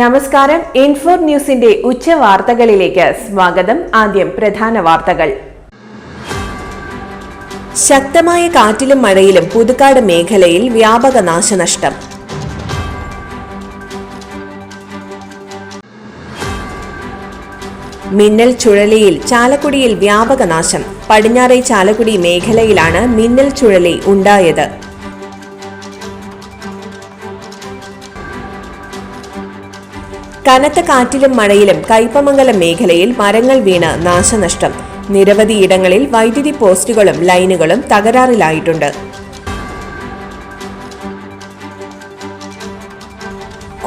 നമസ്കാരം. ഇൻഫോർ ന്യൂസിന്റെ ഉച്ച വാർത്തകളിലേക്ക് സ്വാഗതം. ആദ്യം പ്രധാന വാർത്തകൾ. ശക്തമായ കാറ്റിലും മഴയിലും പുതുക്കാട് മേഖലയിൽ വ്യാപക നാശനഷ്ടം. മിന്നൽ ചുഴലിയിൽ ചാലക്കുടിയിൽ വ്യാപക നാശം. പടിഞ്ഞാറേ ചാലക്കുടി മേഖലയിലാണ് മിന്നൽ ചുഴലി ഉണ്ടായത്. കനത്ത കാറ്റിലും മഴയിലും കയ്പമംഗലം മേഖലയിൽ മരങ്ങൾ വീണ് നാശനഷ്ടം. നിരവധി ഇടങ്ങളിൽ വൈദ്യുതി പോസ്റ്റുകളും ലൈനുകളും തകരാറിലായിട്ടുണ്ട്.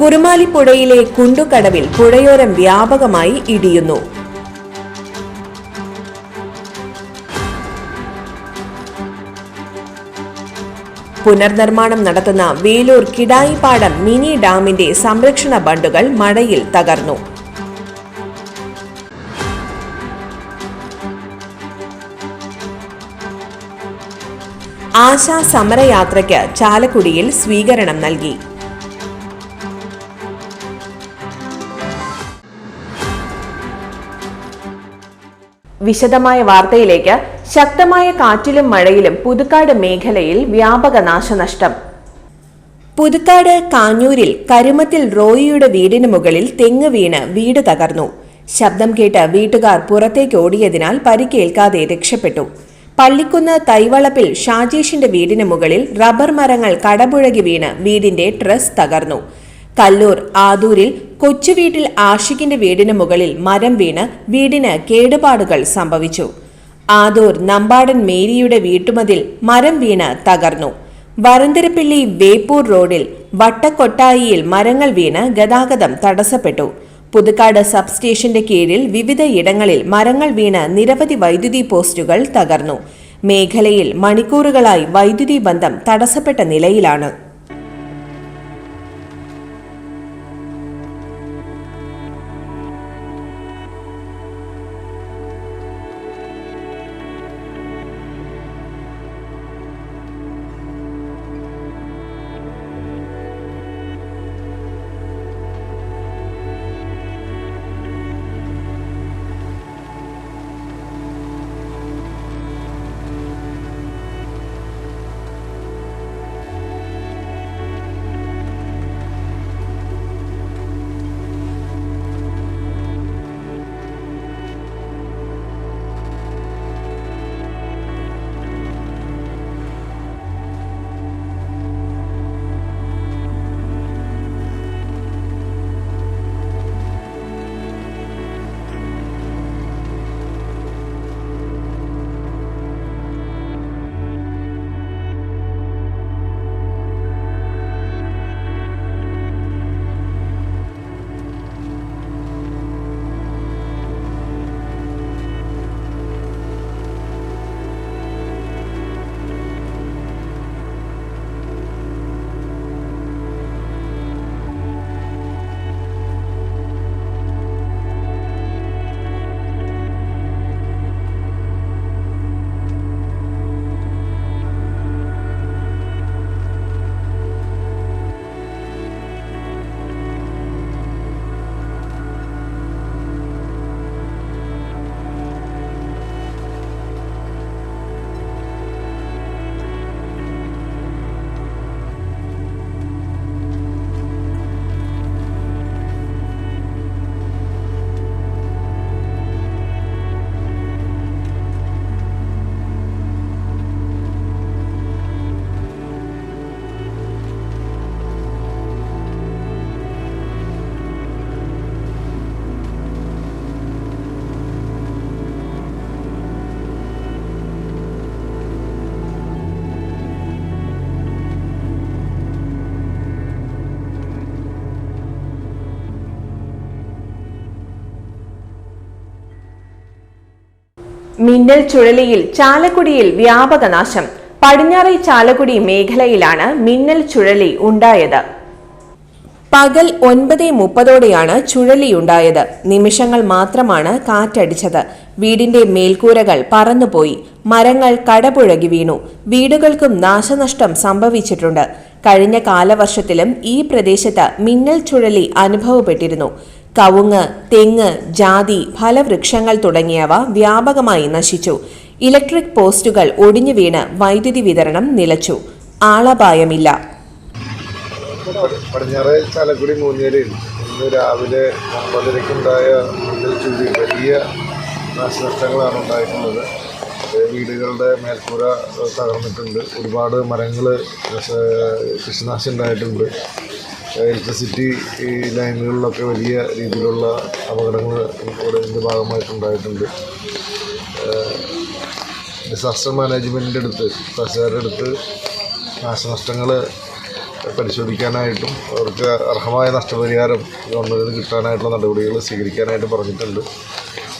കുറുമാലിപ്പുഴയിലെ കുണ്ടുകടവിൽ പുഴയോരം വ്യാപകമായി ഇടിയുന്നു. പുനർനിർമ്മാണം നടത്തുന്ന വേലൂർ കിടായിപ്പാടം മിനി ഡാമിന്റെ സംരക്ഷണ ബണ്ടുകൾ മഴയിൽ തകർന്നു. ആശാ സമരയാത്രയ്ക്ക് ചാലക്കുടിയിൽ സ്വീകരണം നൽകി. വിശദമായ വാർത്തയിലേക്ക് ശക്തമായ കാറ്റിലും മഴയിലും പുതുക്കാട് മേഖലയിൽ വ്യാപക നാശനഷ്ടം. പുതുക്കാട് കാഞ്ഞൂരിൽ കരുമത്തിൽ റോയിയുടെ വീടിന് മുകളിൽ തെങ്ങ് വീണ് വീട് തകർന്നു. ശബ്ദം കേട്ട് വീട്ടുകാർ പുറത്തേക്ക് ഓടിയതിനാൽ പരിക്കേൽക്കാതെ രക്ഷപ്പെട്ടു. പള്ളിക്കുന്ന് തൈവളപ്പിൽ ഷാജേഷിന്റെ വീടിന് മുകളിൽ റബ്ബർ മരങ്ങൾ കടപുഴകി വീണ് വീടിന്റെ ട്രസ് തകർന്നു. കല്ലൂർ ആദൂരിൽ കൊച്ചുവീട്ടിൽ ആഷിഖിന്റെ വീടിന് മുകളിൽ മരം വീണ് വീടിന് കേടുപാടുകൾ സംഭവിച്ചു. ആദൂർ നമ്പാടൻ മേരിയുടെ വീട്ടുമതിൽ മരം വീണ് തകർന്നു. വരന്തരപ്പിള്ളി വേപ്പൂർ റോഡിൽ വട്ടക്കൊട്ടായിയിൽ മരങ്ങൾ വീണ് ഗതാഗതം തടസ്സപ്പെട്ടു. പുതുക്കാട് സബ് സ്റ്റേഷന്റെ കീഴിൽ വിവിധ ഇടങ്ങളിൽ മരങ്ങൾ വീണ് നിരവധി വൈദ്യുതി പോസ്റ്റുകൾ തകർന്നു. മേഖലയിൽ മണിക്കൂറുകളായി വൈദ്യുതി ബന്ധം തടസ്സപ്പെട്ട നിലയിലാണ്. മിന്നൽ ചുഴലിയിൽ ചാലക്കുടിയിൽ വ്യാപക നാശം. പടിഞ്ഞാറേ ചാലക്കുടി മേഖലയിലാണ് മിന്നൽ ചുഴലി ഉണ്ടായത്. പകൽ ഒൻപത് മുപ്പതോടെയാണ് ചുഴലിയുണ്ടായത് നിമിഷങ്ങൾ മാത്രമാണ് കാറ്റടിച്ചത്. വീടിന്റെ മേൽക്കൂരകൾ പറന്നുപോയി. മരങ്ങൾ കടപുഴകി വീണു. വീടുകൾക്കും നാശനഷ്ടം സംഭവിച്ചിട്ടുണ്ട്. കഴിഞ്ഞ കാലവർഷത്തിലും ഈ പ്രദേശത്ത് മിന്നൽ ചുഴലി അനുഭവപ്പെട്ടിരുന്നു. കവുങ്ങ് തെങ്ങ് ജാതി ഫലവൃക്ഷങ്ങൾ തുടങ്ങിയവ വ്യാപകമായി നശിച്ചു. ഇലക്ട്രിക് പോസ്റ്റുകൾ ഒടിഞ്ഞു വീണ് വൈദ്യുതി വിതരണം നിലച്ചു. ആളപായമില്ല. പടിഞ്ഞാറ് ചാലക്കുടി മൂന്നേരിൽ ഇന്ന് രാവിലെ ഒമ്പതരയ്ക്കുണ്ടായ വലിയ നാശനഷ്ടങ്ങളാണ് ഉണ്ടായിട്ടുള്ളത്. വീടുകളുടെ മേൽക്കൂര തകർന്നിട്ടുണ്ട്. ഒരുപാട് മരങ്ങൾ കൃഷിനാശം ഉണ്ടായിട്ടുണ്ട്. ഇലക്ട്രിസിറ്റി ലൈനുകളിലൊക്കെ വലിയ രീതിയിലുള്ള അപകടങ്ങൾ ഇവിടെ ഇതിന്റെ ഭാഗമായിട്ടുണ്ടായിട്ടുണ്ട് ഡിസാസ്റ്റർ മാനേജ്മെന്റിന്റെ അടുത്ത് തഹസിൽദാരുടെ അടുത്ത് നാശനഷ്ടങ്ങൾ പരിശോധിക്കാനായിട്ടും അവർക്ക് അർഹമായ നഷ്ടപരിഹാരം ഗവൺമെന്റിന് കിട്ടാനായിട്ടുള്ള നടപടികൾ സ്വീകരിക്കാനായിട്ട് പറഞ്ഞിട്ടുണ്ട്.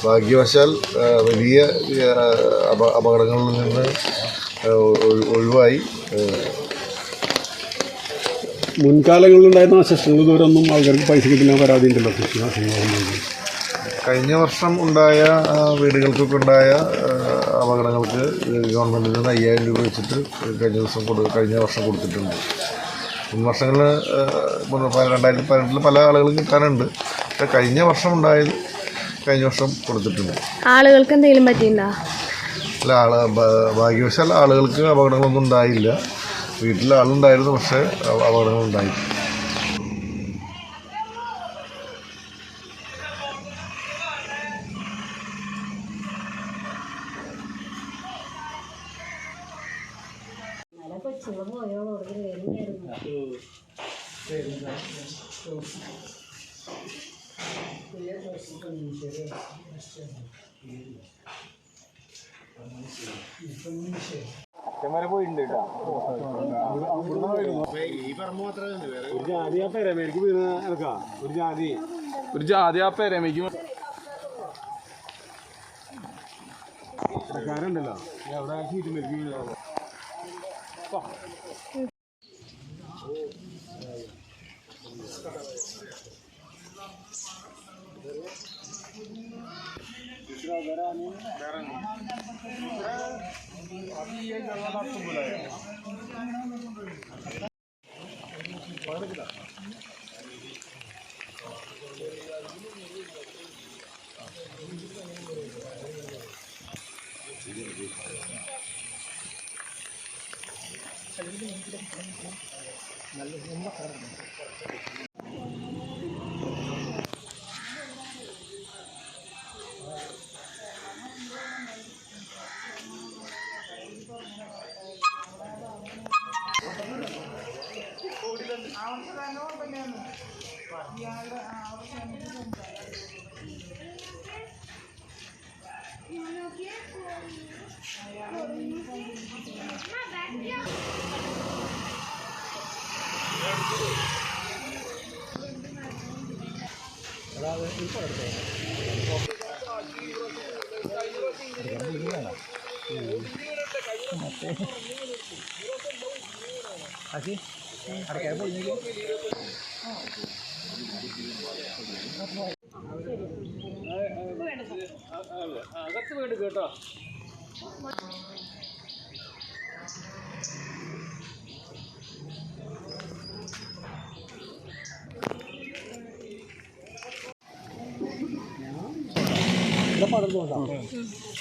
ഭാഗ്യവശാൽ വലിയ അപകടങ്ങളിൽ നിന്ന് ഒഴിവായി. ഉണ്ടായിരുന്ന നാശനഷ്ടങ്ങൾ ഒന്നും ആൾക്കാർക്ക് പൈസ കിട്ടില്ല പരാതി ഉണ്ടല്ലോ കഴിഞ്ഞ വർഷം ഉണ്ടായ വീടുകൾക്കൊക്കെ ഉണ്ടായ അപകടങ്ങൾക്ക് ഗവൺമെന്റിൽ നിന്ന് അയ്യായിരം രൂപ വെച്ചിട്ട് കഴിഞ്ഞ ദിവസം കൊടു കഴിഞ്ഞ വർഷം കൊടുത്തിട്ടുണ്ട്. മുൻ വർഷങ്ങളിൽ രണ്ടായിരത്തി പതിനെട്ടിൽ പല ആളുകളും കിട്ടാനുണ്ട്. പക്ഷേ കഴിഞ്ഞ വർഷം ഉണ്ടായത് കഴിഞ്ഞ വർഷം കൊടുത്തിട്ടുണ്ട്. ആളുകൾക്ക് എന്തെങ്കിലും പറ്റിയിട്ടുണ്ടോ? അല്ല ആൾ ഭാഗ്യവശാൽ ആളുകൾക്ക് അപകടങ്ങളൊന്നും ഉണ്ടായില്ല. വീട്ടിൽ ആളുണ്ടായിരുന്നു പക്ഷേ അപ- അപകടങ്ങളുണ്ടായി ഒരു ജാതി ആ പെരമേലേക്ക് വീണ എനക്കാ ഒരു ജാതി. ഒരു ജാതി ആ പെരമയ്ക്കും ഇടക്കാരുണ്ടല്ലോ അവിടെ സീറ്റിലേക്ക് വീണ दूसरा गरा नहीं हाँ। अभी ये जगह आपको बुलाया நல்ல ரொம்ப கரெக்டாக Aqui? അകത്ത് വീട് കേട്ടോ പടർന്നുകൊണ്ടാണ്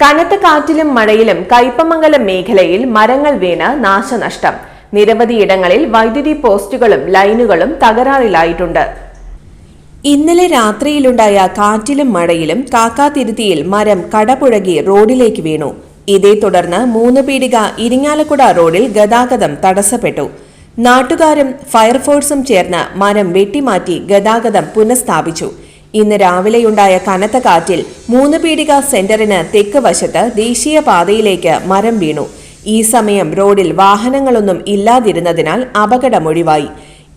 കനത്ത കാറ്റിലും മഴയിലും കയ്പമംഗലം മേഖലയിൽ മരങ്ങൾ വീണ് നാശനഷ്ടം. നിരവധിയിടങ്ങളിൽ വൈദ്യുതി പോസ്റ്റുകളും ലൈനുകളും തകരാറിലായിട്ടുണ്ട്. ഇന്നലെ രാത്രിയിലുണ്ടായ കാറ്റിലും മഴയിലും കാക്കാതിരുത്തിയിൽ മരം കടപുഴകി റോഡിലേക്ക് വീണു. ഇതേ തുടർന്ന് മൂന്ന് പീടിക ഇരിങ്ങാലക്കുട റോഡിൽ ഗതാഗതം തടസ്സപ്പെട്ടു. നാട്ടുകാരും ഫയർഫോഴ്സും ചേർന്ന് മരം വെട്ടിമാറ്റി ഗതാഗതം പുനഃസ്ഥാപിച്ചു. ഇന്ന് രാവിലെയുണ്ടായ കനത്ത കാറ്റിൽ മൂന്ന് പീടിക സെന്ററിന് തെക്ക് വശത്ത് ദേശീയപാതയിലേക്ക് മരം വീണു. ഈ സമയം റോഡിൽ വാഹനങ്ങളൊന്നും ഇല്ലാതിരുന്നതിനാൽ അപകടമൊഴിവായി.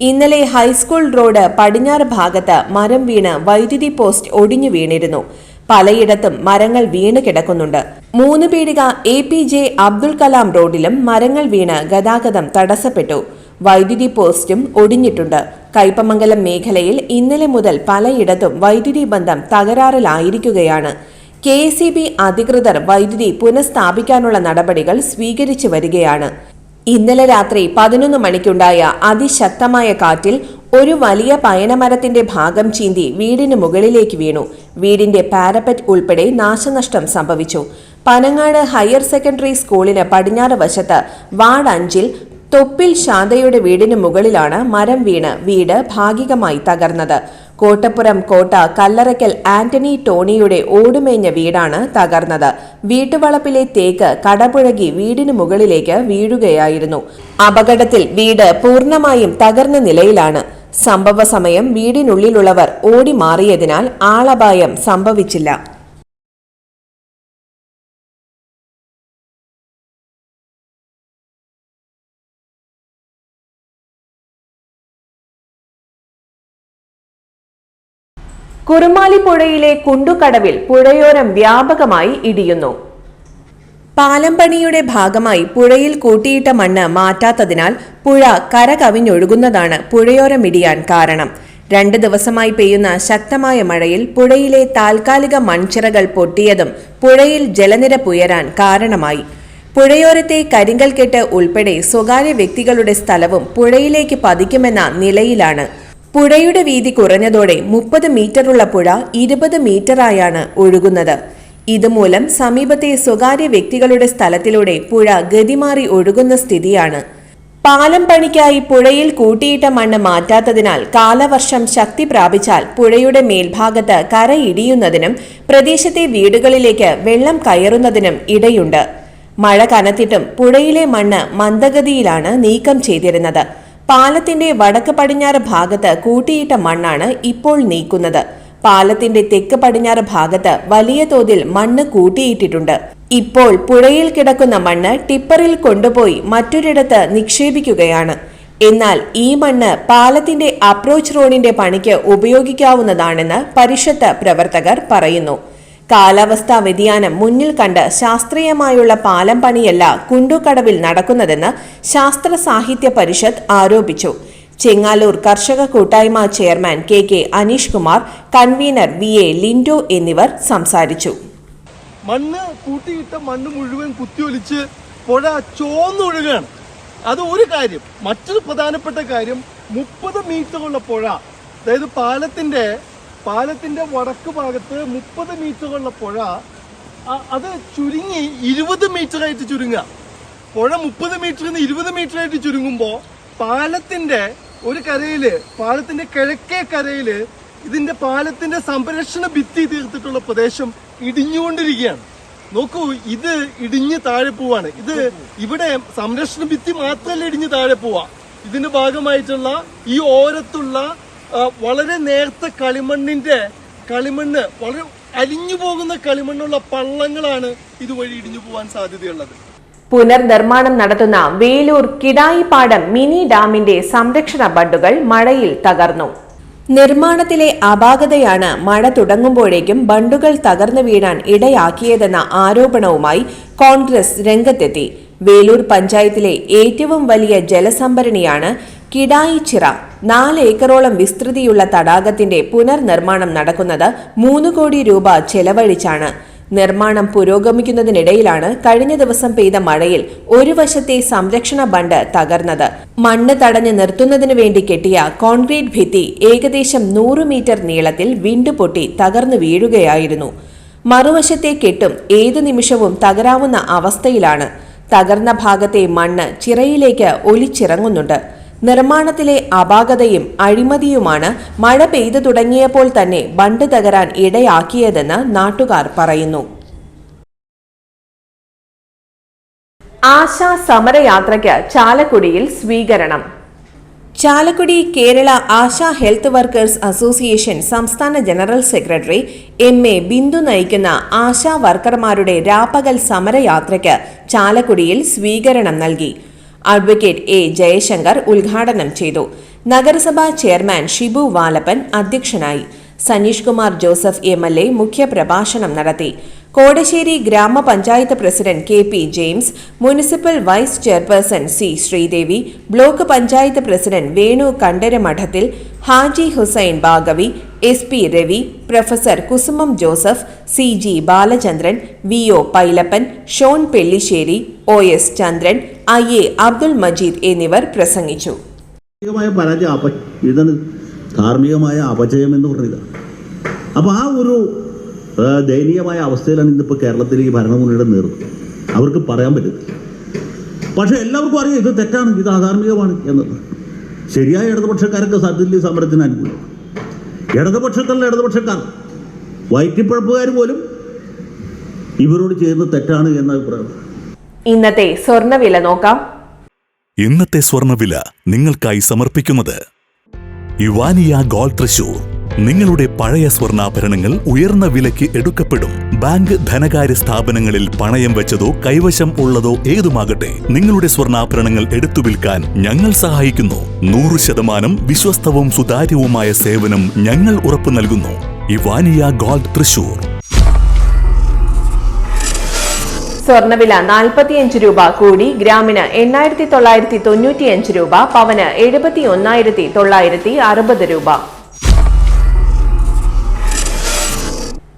ഇന്നലെ ഹൈസ്കൂൾ റോഡ് പടിഞ്ഞാറ് ഭാഗത്ത് മരം വീണ് വൈദ്യുതി പോസ്റ്റ് ഒടിഞ്ഞു വീണിരുന്നു. പലയിടത്തും മരങ്ങൾ വീണ് കിടക്കുന്നുണ്ട്. മൂന്ന് പീടിക A P J Abdul Kalam റോഡിലും മരങ്ങൾ വീണ് ഗതാഗതം തടസ്സപ്പെട്ടു. വൈദ്യുതി പോസ്റ്റും ഒടിഞ്ഞിട്ടുണ്ട്. കൈപ്പമംഗലം മേഖലയിൽ ഇന്നലെ മുതൽ പലയിടത്തും വൈദ്യുതി ബന്ധം തകരാറിലായിരിക്കുകയാണ്. കെ സി ബി അധികൃതർ വൈദ്യുതി പുനഃസ്ഥാപിക്കാനുള്ള നടപടികൾ സ്വീകരിച്ചു വരികയാണ്. ഇന്നലെ രാത്രി പതിനൊന്ന് മണിക്കുണ്ടായ അതിശക്തമായ കാറ്റിൽ ഒരു വലിയ പയനമരത്തിന്റെ ഭാഗം ചീന്തി വീടിന് മുകളിലേക്ക് വീണു. വീടിന്റെ പാരപ്പറ്റ് ഉൾപ്പെടെ നാശനഷ്ടം സംഭവിച്ചു. പനങ്ങാട് ഹയർ സെക്കൻഡറി സ്കൂളിന് പടിഞ്ഞാറ് വശത്ത് വാർഡ് അഞ്ചിൽ തൊപ്പിൽ ശാന്തയുടെ വീടിന് മുകളിലാണ് മരം വീണ് വീട് ഭാഗികമായി തകർന്നത്. കോട്ടപ്പുറം കോട്ട കല്ലറയ്ക്കൽ ആന്റണി ടോണിയുടെ ഓടുമേഞ്ഞ വീടാണ് തകർന്നത്. വീട്ടുവളപ്പിലെ തേക്ക് കടപുഴകി വീടിന് മുകളിലേക്ക് വീഴുകയായിരുന്നു. അപകടത്തിൽ വീട് പൂർണമായും തകർന്ന നിലയിലാണ്. സംഭവ സമയം വീടിനുള്ളിലുള്ളവർ ഓടി മാറിയതിനാൽ ആളപായം സംഭവിച്ചില്ല. കുറുമാലി പുഴയിലെ കുണ്ടുകടവിൽ പുഴയോരം വ്യാപകമായി ഇടിയുന്നു. പാലം പണിയുടെ ഭാഗമായി പുഴയിൽ കൂട്ടിയിട്ട മണ്ണ് മാറ്റാത്തതിനാൽ പുഴ കര കവിഞ്ഞൊഴുകുന്നതാണ് പുഴയോരം ഇടിയാൻ കാരണം. രണ്ട് ദിവസമായി പെയ്യുന്ന ശക്തമായ മഴയിൽ പുഴയിലെ താൽക്കാലിക മൺചിറകൾ പൊട്ടിയതും പുഴയിൽ ജലനിരപ്പ് ഉയരാൻ കാരണമായി. പുഴയോരത്തെ കരിങ്കൽ കെട്ട് ഉൾപ്പെടെ സ്വകാര്യ വ്യക്തികളുടെ സ്ഥലവും പുഴയിലേക്ക് പതിക്കുമെന്ന നിലയിലാണ് പുഴയുടെ വീതി കുറഞ്ഞതോടെ മുപ്പത് മീറ്ററുള്ള പുഴ ഇരുപത് മീറ്ററായാണ് ഒഴുകുന്നത്. ഇതുമൂലം സമീപത്തെ സ്വകാര്യ വ്യക്തികളുടെ സ്ഥലത്തിലൂടെ പുഴ ഗതിമാറി ഒഴുകുന്ന സ്ഥിതിയാണ്. പാലം പണിക്കായി പുഴയിൽ കൂട്ടിയിട്ട മണ്ണ് മാറ്റാത്തതിനാൽ കാലവർഷം ശക്തി പ്രാപിച്ചാൽ പുഴയുടെ മേൽഭാഗത്ത് കരയിടിയുന്നതിനും പ്രദേശത്തെ വീടുകളിലേക്ക് വെള്ളം കയറുന്നതിനും ഇടയുണ്ട്. മഴ കനത്തിട്ടും പുഴയിലെ മണ്ണ് മന്ദഗതിയിലാണ് നീക്കം ചെയ്തിരുന്നത്. പാലത്തിന്റെ വടക്ക് പടിഞ്ഞാറ് ഭാഗത്ത് കൂട്ടിയിട്ട മണ്ണാണ് ഇപ്പോൾ നീക്കുന്നത്. പാലത്തിന്റെ തെക്ക് പടിഞ്ഞാറ് ഭാഗത്ത് വലിയ തോതിൽ മണ്ണ് കൂട്ടിയിട്ടിട്ടുണ്ട്. ഇപ്പോൾ പുഴയിൽ കിടക്കുന്ന മണ്ണ് ടിപ്പറിൽ കൊണ്ടുപോയി മറ്റൊരിടത്ത് നിക്ഷേപിക്കുകയാണ്. എന്നാൽ ഈ മണ്ണ് പാലത്തിന്റെ അപ്രോച്ച് റോഡിന്റെ പണിക്ക് ഉപയോഗിക്കാവുന്നതാണെന്ന് പരിഷത്ത് പ്രവർത്തകർ പറയുന്നു. കാലാവസ്ഥാ വ്യതിയാനം മുന്നിൽ കണ്ട് ശാസ്ത്രീയമായുള്ള പാലം പണിയല്ല കുണ്ടുകടവിൽ നടക്കുന്നതെന്ന് ശാസ്ത്ര സാഹിത്യ പരിഷത്ത് ആരോപിച്ചു. ചെങ്ങാലൂർ കർഷക കൂട്ടായ്മ chairman K K Aneesh Kumar convener V A Lindo എന്നിവർ സംസാരിച്ചു. മണ്ണ് കൂട്ടിയിട്ട മണ്ണ് മുഴുവൻ കുത്തിയൊലിച്ച് പുഴ ചോന്നൊഴുകയാണ്. അത് ഒരു കാര്യം. മറ്റൊരു പ്രധാനപ്പെട്ട കാര്യം മുപ്പത് മീറ്ററുള്ള പുഴ അതായത് പാലത്തിന്റെ പാലത്തിന്റെ വടക്ക് ഭാഗത്ത് മുപ്പത് മീറ്ററുള്ള പുഴ. അത് ചുരുങ്ങി ഇരുപത് മീറ്ററായിട്ട് ചുരുങ്ങുക. പുഴ മുപ്പത് മീറ്ററിൽ നിന്ന് ഇരുപത് മീറ്ററായിട്ട് ചുരുങ്ങുമ്പോൾ പാലത്തിന്റെ ഒരു കരയിൽ പാലത്തിന്റെ കിഴക്കേ കരയിൽ ഇതിന്റെ പാലത്തിന്റെ സംരക്ഷണ ഭിത്തി തീർത്തിട്ടുള്ള പ്രദേശം ഇടിഞ്ഞുകൊണ്ടിരിക്കുകയാണ്. നോക്കൂ ഇത് ഇടിഞ്ഞ് താഴെ പോവാണ്. ഇത് ഇവിടെ സംരക്ഷണ ഭിത്തി മാത്രമല്ല ഇടിഞ്ഞ് താഴെ പോവാ. ഇതിന്റെ ഭാഗമായിട്ടുള്ള ഈ ഓരത്തുള്ള വളരെ നേരത്തെ കളിമണ്ണിന്റെ കളിമണ്ണ് വളരെ അലിഞ്ഞു പോകുന്ന കളിമണ്ണുള്ള പള്ളങ്ങളാണ് ഇതുവഴി ഇടിഞ്ഞു പോകാൻ സാധ്യതയുള്ളത്. പുനർനിർമ്മാണം നടത്തുന്ന വേലൂർ കിടായിപ്പാടം മിനി ഡാമിന്റെ സംരക്ഷണ ബണ്ടുകൾ മഴയിൽ തകർന്നു. നിർമ്മാണത്തിലെ അപാകതയാണ് മഴ തുടങ്ങുമ്പോഴേക്കും ബണ്ടുകൾ തകർന്നു വീഴാൻ ഇടയാക്കിയതെന്ന ആരോപണവുമായി കോൺഗ്രസ് രംഗത്തെത്തി. വേലൂർ പഞ്ചായത്തിലെ ഏറ്റവും വലിയ ജലസംഭരണിയാണ് കിടായിച്ചിറ നാല് ഏക്കറോളം വിസ്തൃതിയുള്ള തടാകത്തിന്റെ പുനർനിർമ്മാണം നടക്കുന്നത് മൂന്ന് കോടി രൂപ ചെലവഴിച്ചാണ്. നിർമ്മാണം പുരോഗമിക്കുന്നതിനിടയിലാണ് കഴിഞ്ഞ ദിവസം പെയ്ത മഴയിൽ ഒരു വശത്തെ സംരക്ഷണ ബണ്ട് തകർന്നത്. മണ്ണ് തടഞ്ഞു നിർത്തുന്നതിനു വേണ്ടി കെട്ടിയ കോൺക്രീറ്റ് ഭിത്തി ഏകദേശം നൂറ് മീറ്റർ നീളത്തിൽ വിണ്ടുപൊട്ടി തകർന്നു വീഴുകയായിരുന്നു. മറുവശത്തെ കെട്ടും ഏതു നിമിഷവും തകരാവുന്ന അവസ്ഥയിലാണ്. തകർന്ന ഭാഗത്തെ മണ്ണ് ചിറയിലേക്ക് ഒലിച്ചിറങ്ങുന്നുണ്ട്. നിർമ്മാണത്തിലെ അപാകതയും അഴിമതിയുമാണ് മഴ പെയ്തു തുടങ്ങിയപ്പോൾ തന്നെ ബണ്ട് തകരാൻ ഇടയാക്കിയതെന്ന് നാട്ടുകാർ പറയുന്നു. ആശാ സമരയാത്രയ്ക്ക് ചാലക്കുടിയിൽ സ്വീകരണം. Chalakudy Kerala ASHA health workers association സംസ്ഥാന general secretary M A Bindu നയിക്കുന്ന ആശാ വർക്കർമാരുടെ രാപ്പകൽ സമരയാത്രയ്ക്ക് ചാലക്കുടിയിൽ സ്വീകരണം നൽകി. അഡ്വക്കേറ്റ് എ ജയശങ്കർ ഉദ്ഘാടനം ചെയ്തു. നഗരസഭാ ചെയർമാൻ ഷിബു വാലപ്പൻ അധ്യക്ഷനായി. Saneesh Kumar Joseph M L A മുഖ്യപ്രഭാഷണം നടത്തി. കോടശ്ശേരി ഗ്രാമപഞ്ചായത്ത് president K P James municipal vice chairperson C Sreedevi block panchayat president Venu Kandaramadathil Haji Hussain Bagavi S P Ravi professor Kusumam Joseph C G Balachandran V O Pailappan Shon Pellissery O S Chandran I A Abdul Majeed എന്നിവർ പ്രസംഗിച്ചു. ധാർമ്മികമായ അപജയം എന്ന് പറയുന്നത് അപ്പോൾ ആ ഒരു ദയനീയമായ അവസ്ഥയിലാണ് ഇന്നിപ്പോൾ കേരളത്തിൽ ഈ ഭരണമുന്നണിയുടെ നേതൃത്വം. അവർക്ക് പറയാൻ പറ്റത്തില്ല പക്ഷേ എല്ലാവർക്കും അറിയാം ഇത് തെറ്റാണ് ഇത് അധാർമികമാണ് എന്നത്. ശരിയായ ഇടതുപക്ഷക്കാരൊക്കെ ഈ സമരത്തിന് അനുകൂലം ഇടതുപക്ഷത്തിലുള്ള ഇടതുപക്ഷക്കാർ. വയറ്റിപ്പഴപ്പുകാർ പോലും ഇവരോട് ചെയ്യുന്നത് തെറ്റാണ് എന്ന അഭിപ്രായം. ഇന്നത്തെ സ്വർണവില നോക്കാം. ഇന്നത്തെ സ്വർണവില നിങ്ങൾക്കായി സമർപ്പിക്കുന്നത് യുവാനിയ ഗോൾഡ് തൃശൂർ. നിങ്ങളുടെ പഴയ സ്വർണാഭരണങ്ങൾ ഉയർന്ന വിലയ്ക്ക് എടുക്കപ്പെടും. ബാങ്ക് ധനകാര്യ സ്ഥാപനങ്ങളിൽ പണയം വെച്ചതോ കൈവശം ഉള്ളതോ ഏതുമാകട്ടെ നിങ്ങളുടെ സ്വർണാഭരണങ്ങൾ എടുത്തു വിൽക്കാൻ ഞങ്ങൾ സഹായിക്കുന്നു. നൂറ് ശതമാനം വിശ്വസ്തവും സുതാര്യവുമായ സേവനം ഞങ്ങൾ ഉറപ്പു നൽകുന്നു. ഇവാനിയ ഗോൾഡ് തൃശൂർ. സ്വർണവില നാൽപ്പത്തിയഞ്ച് രൂപ കൂടി ഗ്രാമിന് എണ്ണായിരത്തി തൊള്ളായിരത്തി തൊണ്ണൂറ്റിയഞ്ച് രൂപ പവന് എഴുപത്തി ഒന്നായിരത്തി തൊള്ളായിരത്തി അറുപത് രൂപ.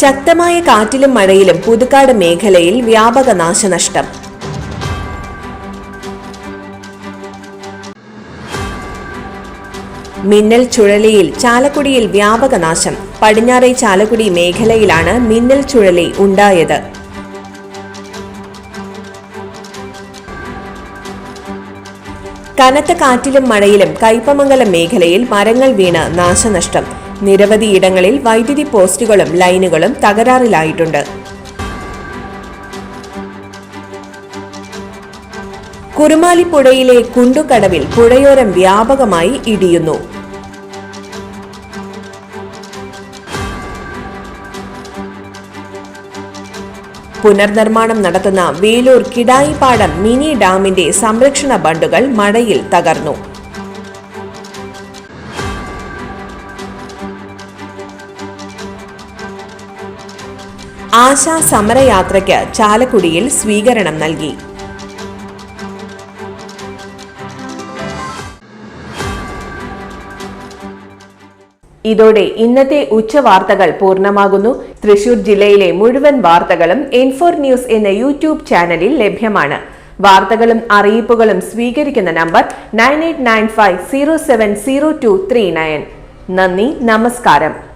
ശക്തമായ കാറ്റിലും മഴയിലും പുതുക്കാട് മേഖലയിൽ വ്യാപക നാശനഷ്ടം. മിന്നൽ ചുഴലിയിൽ ചാലക്കുടിയിൽ വ്യാപക നാശം. പടിഞ്ഞാറേ ചാലക്കുടി മേഖലയിലാണ് മിന്നൽ ചുഴലി ഉണ്ടായത്. കനത്ത കാറ്റിലും മഴയിലും കയ്പമംഗലം മേഖലയിൽ മരങ്ങൾ വീണ് നാശനഷ്ടം. നിരവധിയിടങ്ങളിൽ വൈദ്യുതി പോസ്റ്റുകളും ലൈനുകളും തകരാറിലായിട്ടുണ്ട്. കുറുമാലിപ്പുഴയിലെ കുണ്ടുകടവിൽ പുഴയോരം വ്യാപകമായി ഇടിയുന്നു. പുനർനിർമ്മാണം നടത്തുന്ന വേലൂർ കിടായിപ്പാടം മിനി ഡാമിന്റെ സംരക്ഷണ ബണ്ടുകൾ മഴയിൽ തകർന്നു. ആശാ സമരയാത്രയ്ക്ക് ചാലക്കുടിയിൽ സ്വീകരണം നൽകി. ഇതോടെ ഇന്നത്തെ ഉച്ചവാർത്തകൾ പൂർണമാകുന്നു. തൃശൂർ ജില്ലയിലെ മുഴുവൻ വാർത്തകളും ഇൻഫോർ ന്യൂസ് എന്ന യൂട്യൂബ് ചാനലിൽ ലഭ്യമാണ്. വാർത്തകളും അറിയിപ്പുകളും സ്വീകരിക്കുന്ന number nine eight nine five zero seven zero two three nine നന്ദി നമസ്കാരം.